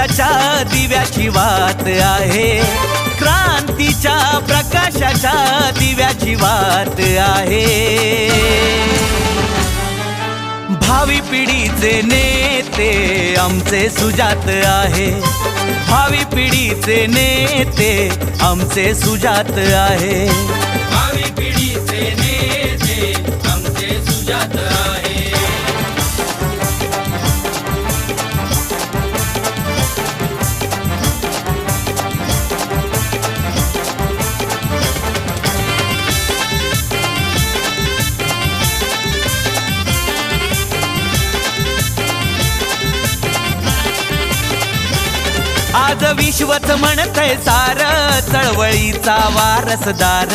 प्रकाशाच्या दिव्याची वात आहे. क्रांतीच्या प्रकाशाच्या दिव्याची वात आहे. भावी पिढीचे नेते आमचे सुजात आहे. भावी पिढीचे नेते आमचे सुजात आहे. आज विश्वच म्हणतय सार चळवळीचा वारसदार.